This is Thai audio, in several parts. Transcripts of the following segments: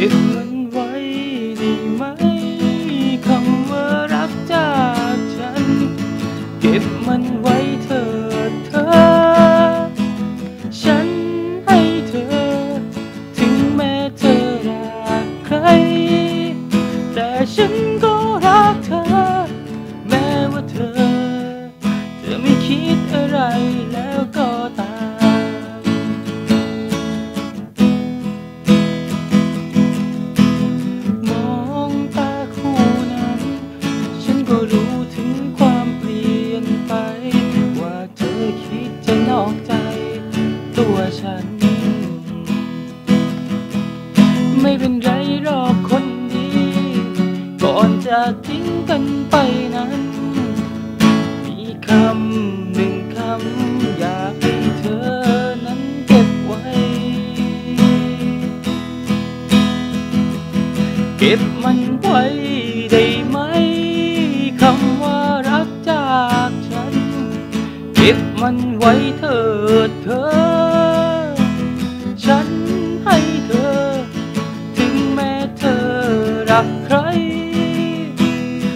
ก็ ไม่เป็นไรหรอกคนดี ก่อนจะทิ้งกันไปนั้น มีคำหนึ่งคำอยากให้เธอนั้นเก็บไว้ เก็บมันไว้ได้ไหมคำว่ารักจากฉัน เก็บมันไว้เถิดเธอ ใคร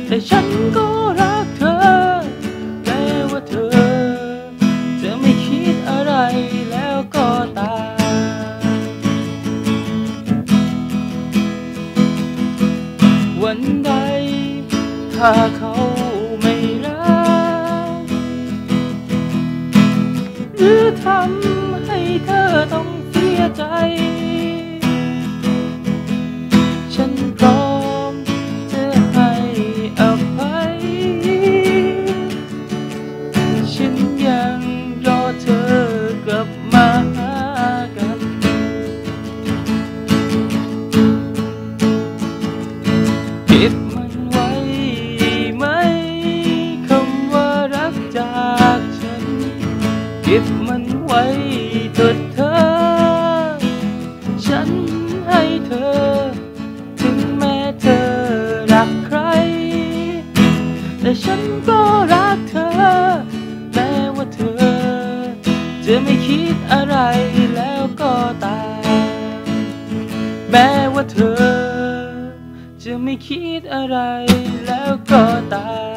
แต่ฉันก็รักเธอ แม้ว่าเธอ จะไม่คิดอะไรแล้วก็ตามวันใด ถ้าเขา เก็บมันไว้เถิดเธอ ฉันให้เธอ ถึงแม้เธอรักใคร แต่ฉันก็รักเธอ แม้ว่าเธอ จะไม่คิดอะไรแล้วก็ตาม แม้ว่าเธอ จะไม่คิดอะไรแล้วก็ตาม